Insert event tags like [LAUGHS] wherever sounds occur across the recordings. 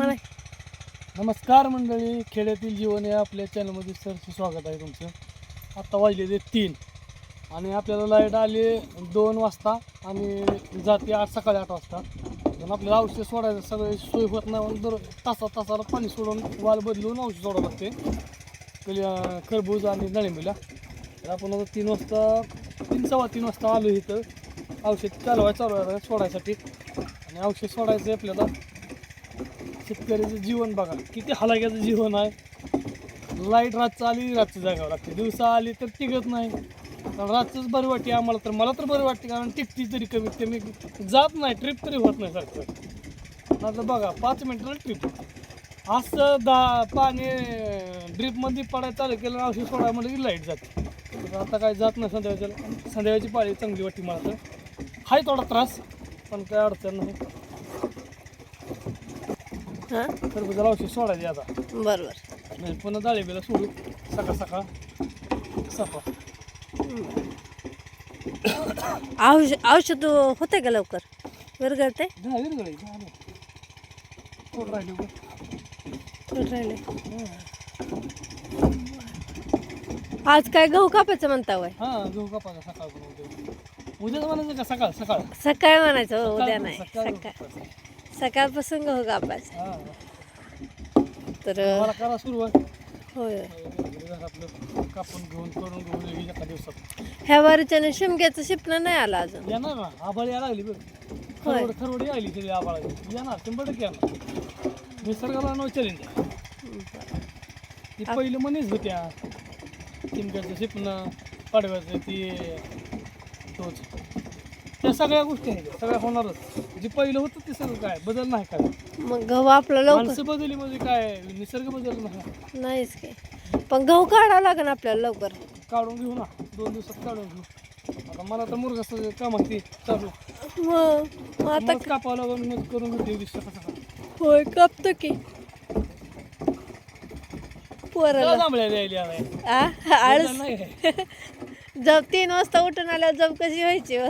मला नमस्कार मंडळी खेड्यातील जीवन या आपल्या चॅनलमध्ये सरचं स्वागत आहे तुमचं. आत्ता वाजलेले तीन आणि आपल्याला लाइट आली दोन वाजता आणि जाते आठ सकाळी आठ वाजता. पण आपल्याला औषध सोडायचं सगळे सोय होत नाही दर तासा तासाला पाणी सोडून वाल बदलून औषध सोडावं लागते. कली खरबूज आणि डाळिंबीला. तर आपण आता तीन वाजता तीन सव्वा तीन वाजता आलो इथं. औषध चालवाय चालवायला सोडायसाठी. आणि औषध सोडायचं आहे आपल्याला. शेतकऱ्याचं जीवन बघा किती हलाक्याचं जीवन आहे. लाइट रातचं आली रातचं जागावं लागते दिवसा आली तर टिकत नाही. रातचंच बरं वाटते आम्हाला तर. मला तर बरं वाटते कारण टिकती तरी कमीत कमी जात नाही ट्रिप तरी होत नाही सारखं. आता बघा पाच मिनटाला ट्रिप असं दहा पाणी ड्रीपमध्ये पडायला चालू केलं औषध सोडायला म्हणलं की लाइट जाते. आता काय जात नाही संध्याकाळच्या संध्याकाळची पाळी चांगली वाटते मला तर. हाय थोडा त्रास पण काय अडचण नाही. हां? खरबुजाला औषध सोडायचे आता. बरोबर. म्हणजे पुन्हा डाळिंबीला सोडू. सकाळ सकाळ. सकाळ औषध औषध होते का लवकर? विरगळते दहा विरगळे झालं थोडं राहिले उभं. थोडं राहिले. आज काय गहू कापायचं म्हणता वय हा गहू कापायचा सकाळ उद्या म्हणायचं का सकाळ सकाळ? सकाळी म्हणायचं हो, उद्या नाही. सकाळ. सकाळपासून गहू कापायचं. तर मला करा सुरुवात होय. आपलं कापून घेऊन करून घेऊन येईल एका दिवसात. ह्या वारीच्याने शिमग्याचं शिपणं नाही आलं अजून. येणार ना? आभाळ यायला लागली बघ. खरवड खरवडी आली सगळी आभाळ येणार शंभर टक्के येणार. निसर्गाला नो चॅलेंज ती. पहिलं मनीच होत्या. चिमक्याचं शिपणं पाडव्याचं ती तोच. सगळ्या गोष्टी आहेत. सगळ्या होणारच. जे पहिलं होतं ते सगळं काय? बदल नाही काय? मग गहू आपलं लवकर. माणसं बदलली म्हणजे काय? निसर्ग बदल नाही. नाहीच की पण गहू काढावं लागेल आपल्याला लवकर. काढून घेऊ ना. दोन दिवसात काढून घेऊ. आता मला तर मुरगाचं काम आहे ते चालू. मग मग आता मग कापावं लागून मग करून घेऊ सकाळ होय कापतो की. पोराला. जांभळ्या द्यायला आहे आ आळस. नाही काय. [LAUGHS] तीन वाजता उठून आल्यावर जब कशी व्हायची व?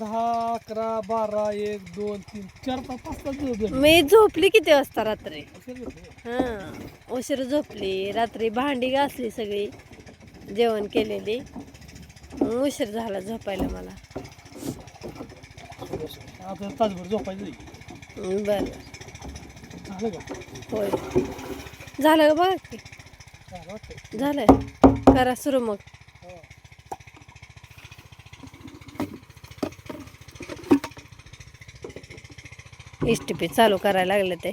दहा अकरा बारा एक दोन तीन चार पाच पाच तास. मी झोपली किती वाजता रात्री? झोपले. हां उशीर झोपली. रात्री भांडी घासली सगळी जेवण केलेली. मग उशीर झाला झोपायला मला. आता तासभर झोपायचं नाही. बरं. झालं का? होय. झालं का बघा की? झालं वाटतं. झालं. करा सुरू मग. हो. एस टी पी चालू करायला लागले ते.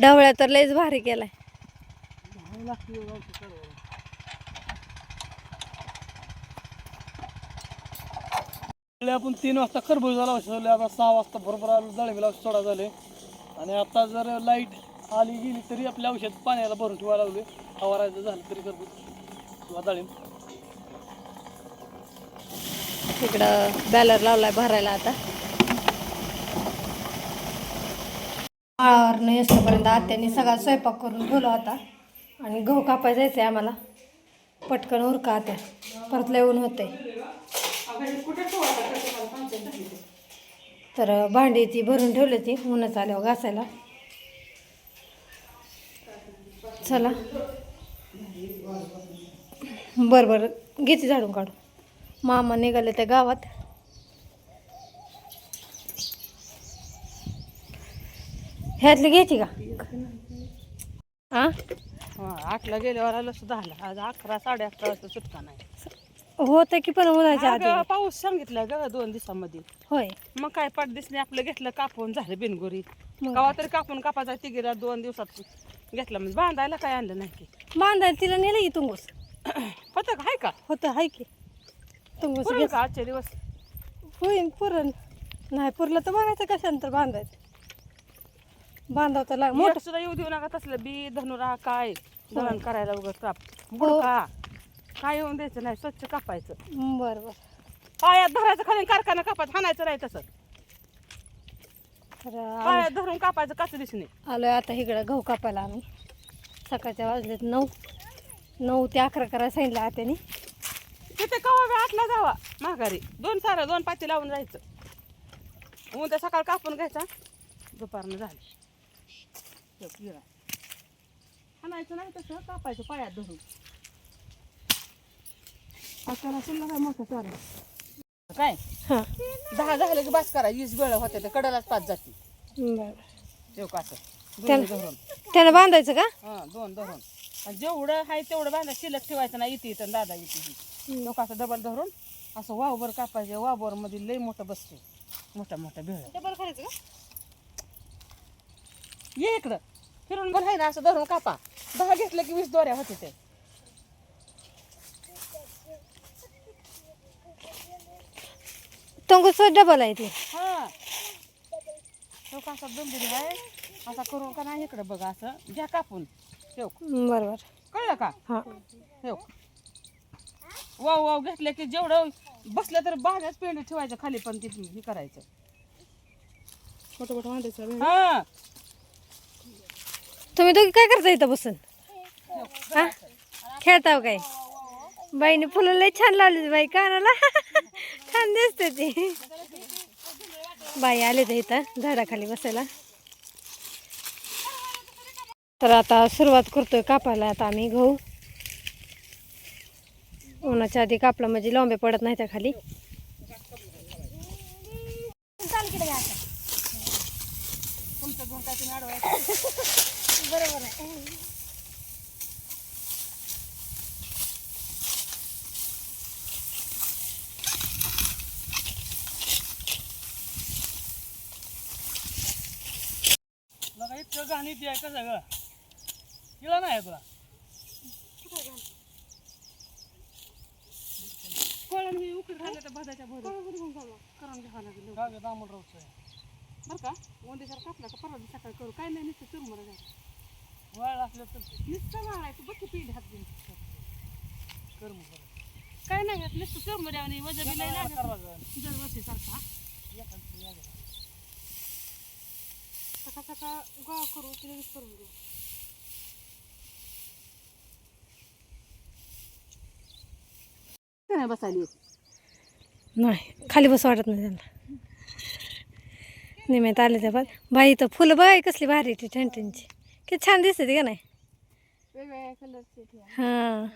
ढवळ्या तर लयच भारी केलाय. आपण तीन वाजता खरबूजाला औषध आता सहा वाजता बरोबर आलो डाळिंबीला औषध सोडा झाले. आणि आता जर लाइट आली गेली तरी आपल्या औषध पाण्याला भरून ठेवायला लागले फवारायचं झालं तरी खरबूज. किंवा डाळिंब तिकडं बॅलर लावलाय भरायला आता. माळावर न असतोपर्यंत आत्याने सगळा स्वयंपाक करून ठेवला होता. आणि गहू कापाय जायचं आहे आम्हाला. पटकन उरका आत्या. परत लय होते तर भांडी ती भरून ठेवली ती ऊनच आल्यावर घासायला. चला. बरं बरं. घेते झाडून काढू मामा निघाले त्या गावात. ह्यातली घ्यायची का? आठला गेल्यावर आलं सुद्धा आला. आज अकरा साडे अकरा वाजता सुटका नाही. होतं की पण उन्हाच्या आधी. पाऊस सांगितलाय ग दोन दिवसामध्ये. होय. मग काय पाठ दिसणे आपलं घेतलं कापून झालं बिनगोरी. मग. कवा तरी कापून कापायचा तिघीला दोन दिवसात घेतला. म्हणजे बांधायला काय आणलं नाही की बांधायला तिला नेलं की तुंगूस पतक आहे का? होतं हाय की. पुरेल घेत का आजचे दिवस? होईन पुरण. नाही पुरलं तर बघायचं कशानंतर बांधायचं. बांधावं तर लाग मोठं सुद्धा येऊ देऊ नका तसलं. बी धनुरा काय? दळण करायला वगैरे काप. गुडका काय येऊन द्यायचं नाही स्वच्छ कापायचं. बरं बरं. पायात धरायचं खाली कारखाना कापायचं हाणायचं नाही तसं. तर पायात धरून कापायचं कसं दिसणे आलोय आता इकडं गहू कापायला आम्ही. सकाळच्या वाजलेत नऊ. नऊ ते अकरा करायला सांगितलं आत्याने. तिथे कवा आठला जावा? माघारी. दोन सारं दोन पाती लावून जायचं. उद्या सकाळ कापून घ्यायचा. दुपारनं झाली. हाणायचं नाही तसं कापायचं पायात धरून. शिल्लक काय मोठं चालेल काय? हां. दहा झालं की बास करा. वीस वेळ होते ते कडलाच पाच जाती. ठेव का असं? त्याला- बांधायचं का? हा दोन धरून. आणि जेवढं आहे तेवढं बांधा. शिल्लक ठेवायचं नाही. इथे इथं दादा इथे. लोक असं डबल धरून असं वावभर कापायचे. वावभरमध्ये लई मोठं बसते मोठा मोठा भेळ. डबल करायचं का? ये इकडं. फिरून बरं आहे ना असं धरून कापा. दहा घेतलं की वीस दोऱ्या होते ते. तंगूच डबल आहे ते. हा. तो असा दंबुरी आहे. असा करून का नाही इकडं बघा असं. घ्या कापून. ठेव. बरोबर. कळलं का? हां. ठेव. वाव वाव घेतलं की जेवढं बसलं तर बागाच पेंड ठेवायचं खाली पण ते हे करायचं. मोठं मोठं बांधायचं हा. तुम्ही दोघी काय करता इथं बसून? हा? खेळताव काय? बाईने फुलं लय छान लावली बाई कानाला. छान दिसते ती. बाई आले तर इथं झाडाखाली बसायला. तर आता सुरुवात करतोय कापायला आता आम्ही गहू. उन्हाच्या आधी कापला म्हणजे लांबे पडत नाही त्या खाली. बरोबर आहे बघा इतकं गाणी ती आहे का सगळं. तिला नाही तुला कोळण हे उकडे झालं तर भादाच्या भोर करून घ्यावं लागेल का ग दामोदरावचं आहे? बरं का? कापला का परवा दिवशी सकाळी करू? काय नाही नुसतं चुरमुरा जायचं वळ असलं तर नुसतं वाळायचं. बघ पिंड हात घेऊन. कर मग बरं. काय नाही होत, नुसतं चुरमुऱ्यावर वजन बी नाही एका लागत. वेळेला करावं लागेल. दरवर्षी सारखा. एखादं. सकाळ सकाळ गोळा करू की लगेच करून घेऊ. नाही बसायली नाही. खाली बस वाटत नाही त्यांना. निमित्त आले त्या बाद बाई तर फुलं बाई कसली भारी ती ठणठणची. किती छान दिसते का नाही? हां.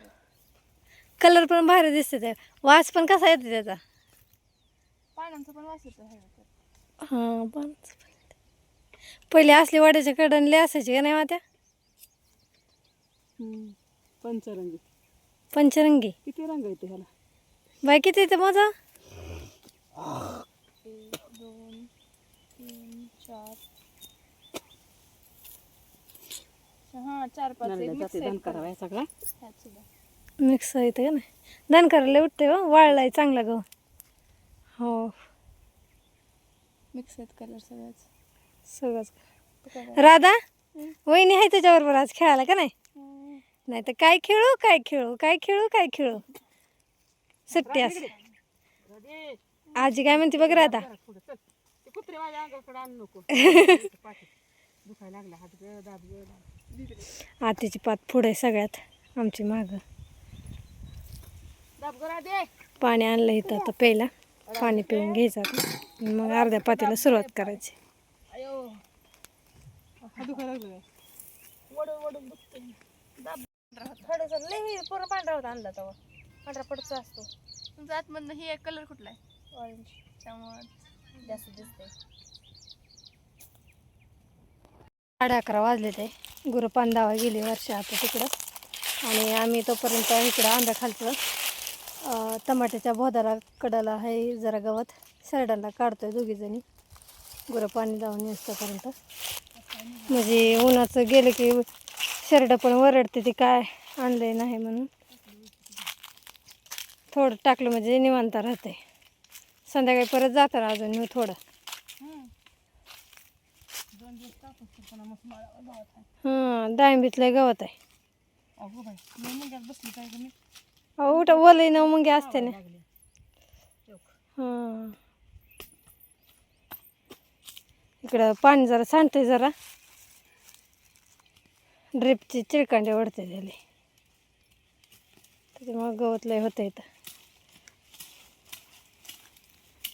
कलर पण भारी दिसते ते वास पण कसा येते त्याचा? पानांचं पण वास येतो हां पण पहिले असली वाड्याच्या कडणले असायचे का नाही मात्या? पंचरंगी. पंचरंगी. किती रंग येतो ह्याला? बाई किती येते माझा? दोन तीन चार हा चार पाच करावा सगळा. मिक्स येते का नाही? दण करायला उठते हो वाळलाय चांगला गहू हो. मिक्स आहेत कलर सगळ्याच सगळंच. राधा? वहिनी आहे त्याच्याबरोबर आज खेळायला का नाही? नाही तर काय खेळू काय खेळू काय खेळू काय खेळू? सुट्टी असते आजी काय म्हणते बघ राधा पुढे चल. ते कुत्रे माझ्या अंगाकडे आणू नको. पाठी [LAUGHS] दुखायला लागला. हात ग दाब ग. आतीची पात पुढे सगळ्यात. आमची माग. पाणी आणलं इथं आता प्यायला. पाणी पिऊन घ्यायचं आता. मग अर्ध्या पातीला सुरुवात करायची. पांढरा होता आणला तेव्हा. पांढरा पडचा असतो. तुमचा आतमधनं ही एक कलर कुठला आहे? ऑरेंज त्यामुळं जास्त दिसते साडे अकरा वाजले ते. गुरु पांदावा गेली वर्ष आता तिकडं. आणि आम्ही तोपर्यंत इकडं आंब्या खालचं टमाट्याच्या भोदारा कडला आहे जरा गवत. सरडाला काढतोय दोघीजणी. गुरं पाणी जाऊन येऊस्तोपर्यंत म्हणजे उन्हाचं गेलं की शरडं पण वरडते ती काय आणलंय नाही म्हणून. थोडं टाकलं म्हणजे निवांत राहते संध्याकाळी परत जातं अजून मी थोडं. हां डाळिंबीतलं गवत आहे. अहो उठा ओलई ना मुंगे असते ना. हां. इकडं पाणी जरा सांडते जरा. ड्रिपची चिळकांडे ओढते झाली त्याच्यामुळं गवत लय होतं इथं.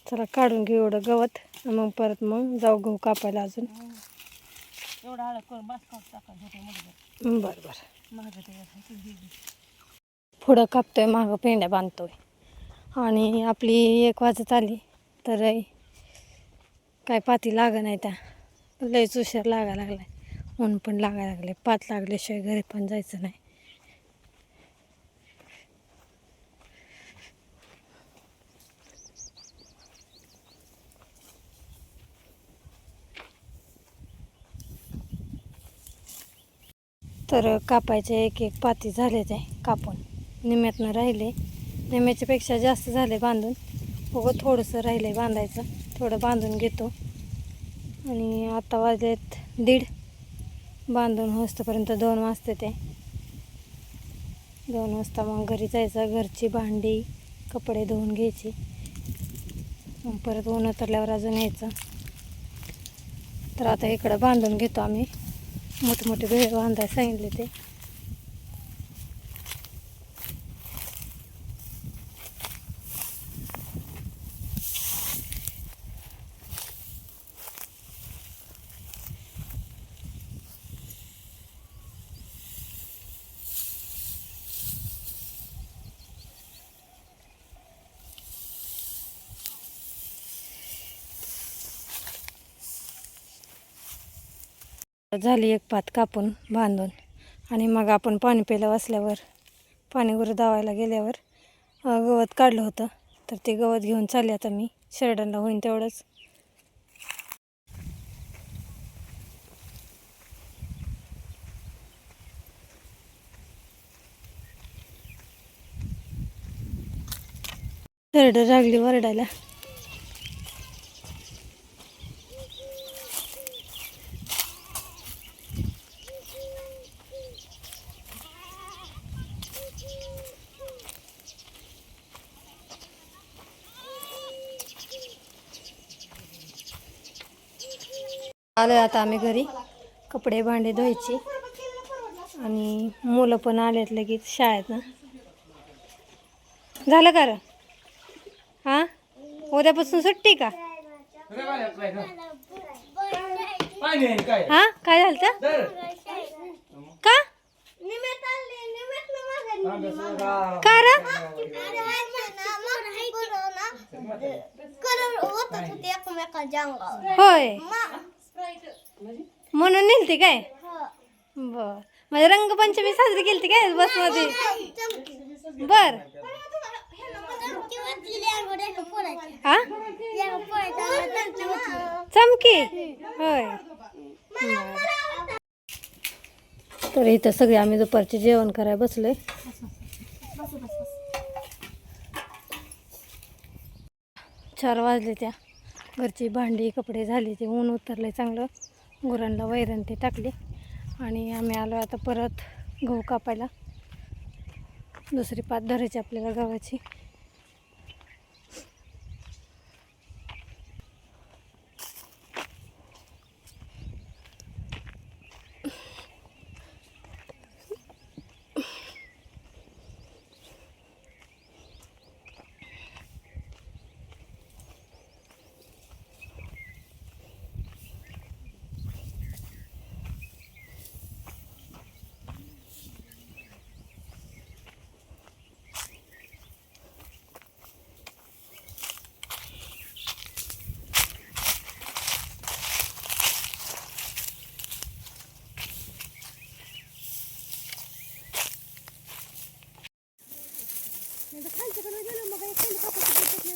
चला काढून घेऊ एवढं गवत. मग परत मग जाऊ गहू कापायला अजून. एवढं हळद करून बास काढून टाकायचं होते मध्ये बरं बरं. ते पुढं कापतोय मागं पेंड्या बांधतोय. आणि आपली एक वाजत आली तर काय पाती लाग नाही त्या. लयच उशीर लागायला लागलाय. ऊन पण लागायला लागले पात लागल्याशिवाय घरी पण जायचं नाही. तर कापायचे एक एक पाती झाले ते कापून. निम्यातनं राहिले. निम्याच्यापेक्षा जास्त झाले बांधून. उगं थोडंसं राहिलं आहे बांधायचं. थोडं बांधून घेतो. आणि आता वाजलेत दीड. बांधून होस्तपर्यंत दोन वाजते ते. दोन वाजता मग घरी जायचं. घरची भांडी कपडे धुवून घ्यायची. मग परत ऊन उतरल्यावर अजून यायचं. तर आता इकडं बांधून घेतो आम्ही. मोठे भेळ बांधायला सांगितले ते झाली एक पात कापून बांधून. आणि मग आपण पाणी प्यायला वाचल्यावर पाणी गुरु दावायला गेल्यावर गवत काढलं होतं. तर ते गवत घेऊन चालले आता मी. शर्डनला होईन तेवढंच. शर्ड लागली वरडायला. आलो आता आम्ही घरी. कपडे भांडे धुवायची. आणि मुलं पण आलेत लगेच शाळेत ना झालं का रे? हां? उद्यापासून सुट्टी का? हां? काय झालं तर? का? का होय. म्हणून नेलती काय? बर. म्हणजे रंगपंचमी साजरी केली काय बसमध्ये? बर. हा चमकी होय. तर इथं सगळे आम्ही दुपारचे जेवण करायला बसलोय. चार वाजले त्या. घरची भांडी कपडे झाले ते ऊन उतरले चांगलं. गुरांना वैरण ते टाकले. आणि आम्ही आलो आता परत गहू कापायला. दुसरी पात धरायची आपल्याला गव्हाची.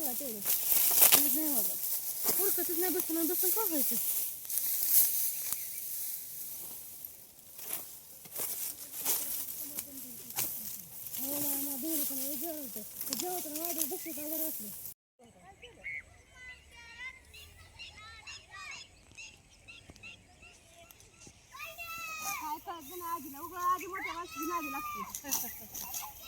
кстати, Оля. Не знаю, Оля. Курка, ты знаешь, быстро, надо быстро кавайте. Оля, она дырка, она идет. Идет, она надо быстро поворосли. Hayır, ben ağacına, o ağacı mı da var, sizin ağacı nasıl?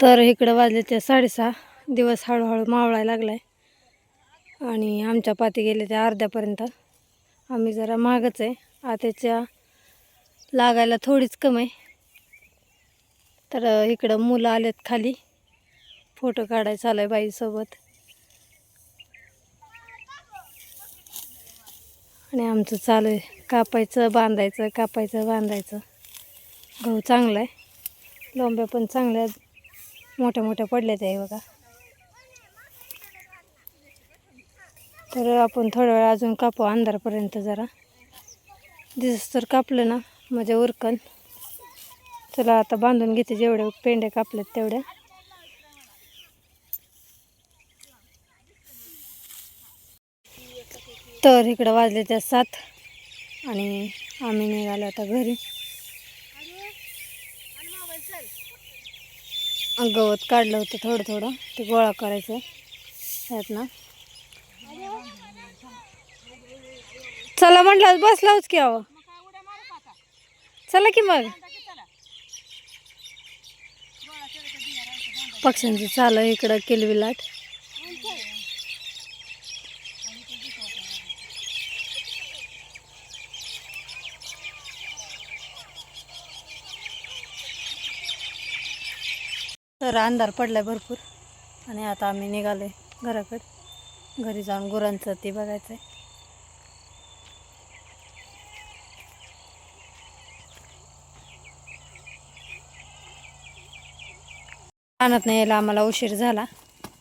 तर इकडं वाजले ते साडेसहा. दिवस हळूहळू मावळायला लागलाय. आणि आमच्या पाती गेले त्या अर्ध्यापर्यंत. आम्ही जरा मागच आहे. आत्याच्या लागायला थोडीच कमी आहे. तर इकडं मुलं आलेत खाली. फोटो काढायचा चालू आहे बाईसोबत. आणि आमचं चालू आहे. कापायचं बांधायचं कापायचं बांधायचं. गहू चांगला आहे. लोंब्या पण चांगल्या मोठ्या मोठ्या पडल्या त्या बघा. तर आपण थोड्या वेळ अजून कापू अंधारपर्यंत जरा. दिवस तर कापलं ना म्हणजे उरकन. चला आता बांधून घेते जेवढे पेंड्या कापल्यात तेवढ्या. तर इकडं वाजले त्या सात आणि आम्ही निघालो आता घरी. गवत काढलं होतं थोडं थोडं. ते गोळा करायचं आहेत ना. चला म्हटलं बसलाच की अहो. चला की मग. पक्ष्यांचं चालू इकडं किलबिलाट. तर अंधार पडलाय भरपूर. आणि आता आम्ही निघालोय घराकडे. घरी जाऊन गुरांचं ते बघायचं आहे आणत नाही यायला आम्हाला उशीर झाला.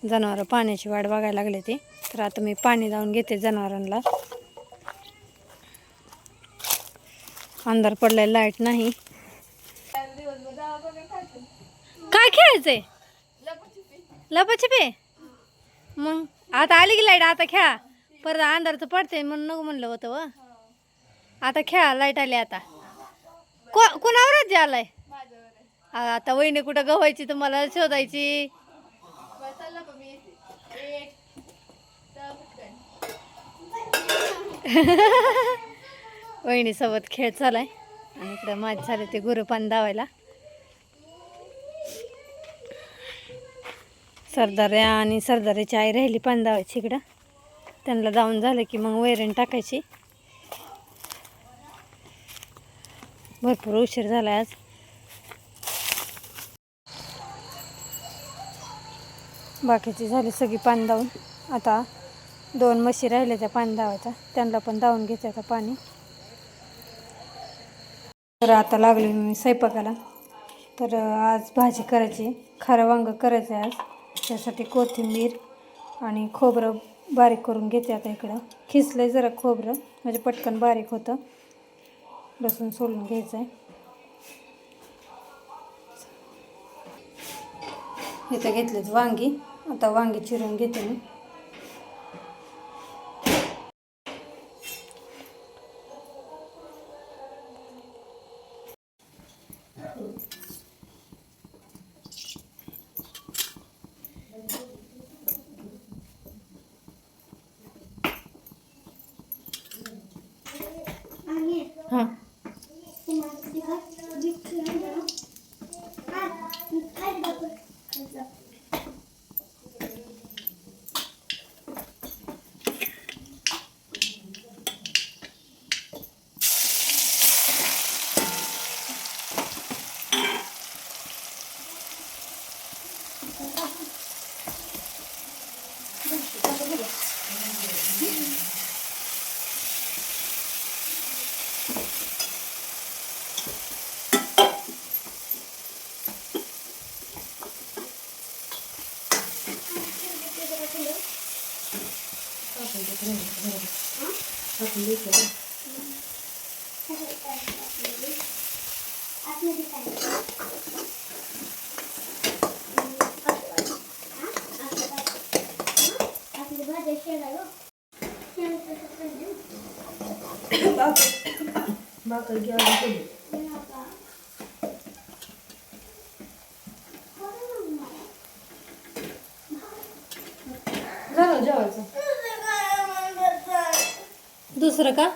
जनावरं पाण्याची वाट बघायला लागले ते. तर आता मी पाणी जाऊन घेते जनावरांना. अंधार पडलाय लाइट नाही. काय खेळायचंय? लपाछपी? मग? आता आली की लाइट आता खेळा. परत अंधार तर पडते म्हणून नको म्हणलं होतं व. आता खेळा लाइट आली आता. को कोणावरच जे आलाय? आता वहिनी कुठं गव्हायची तर मला शोधायची. [LAUGHS] वहिनीसोबत खेळ चालाय. आणि इकडं माझ झाले ते गुरुपान धावायला सरदाऱ्या आणि सरदाऱ्याची आई राहिली पांदावायची इकडं. त्यांना जाऊन झालं की मग वैरण टाकायची. भरपूर उशीर झाला आज. बाकीची झाली सगळी पान दावून आता दोन म्हशी राहिल्या त्या पान दावायच्या त्यांना पण दावून घ्यायचं आता पाणी. तर आता लागले मी स्वयंपाकाला. तर आज भाजी करायची. खारं वांग करायचं आहे आज. त्यासाठी कोथिंबीर आणि खोबरं बारीक करून घेते आता इकडं. खिसलं आहे जरा खोबरं म्हणजे पटकन बारीक होतं. लसूण सोलून घ्यायचं आहे इथं घेतलेत वांगी. आता वांगी चिरून घेते मी. 嗯。हां झालं जेवायचं दुसरं का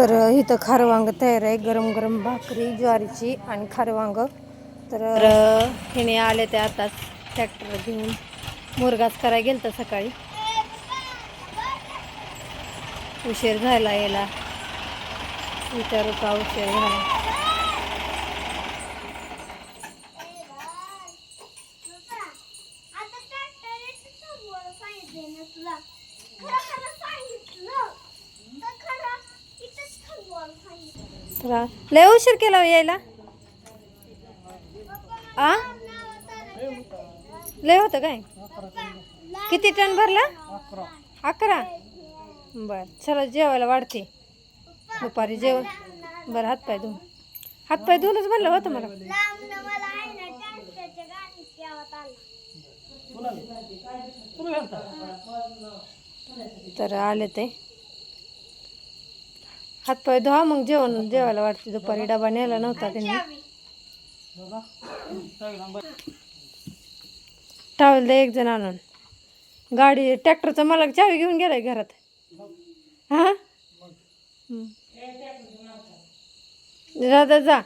तर इथं खारवांग तयार आहे. गरम गरम भाकरी ज्वारीची आणि खारवांग. तर हिने आले ते आताच ट्रॅक्टर घेऊन. मुरगाच करायला गेलं तर सकाळी. उशीर झाला याला. विचारू का उशीर झाला. तर लय उशीर केला हो यायला? आ? लय होतं काय? किती टन भरला? अकरा. बर चला जेवायला वाढते. दुपारी जेवण. बरं हातपाय धुवून. हातपाय धुवूनच म्हणलं होतं मला. तर आले ते. हातपाय धुवा मग जेवण जेवायला वाटते. दुपारी डबा न्यायला नव्हता त्यांनी. टावेल दे एक जण आणून. गाडी ट्रॅक्टरचा मला चावी घेऊन गेलाय घरात. हा? हम्म. जा.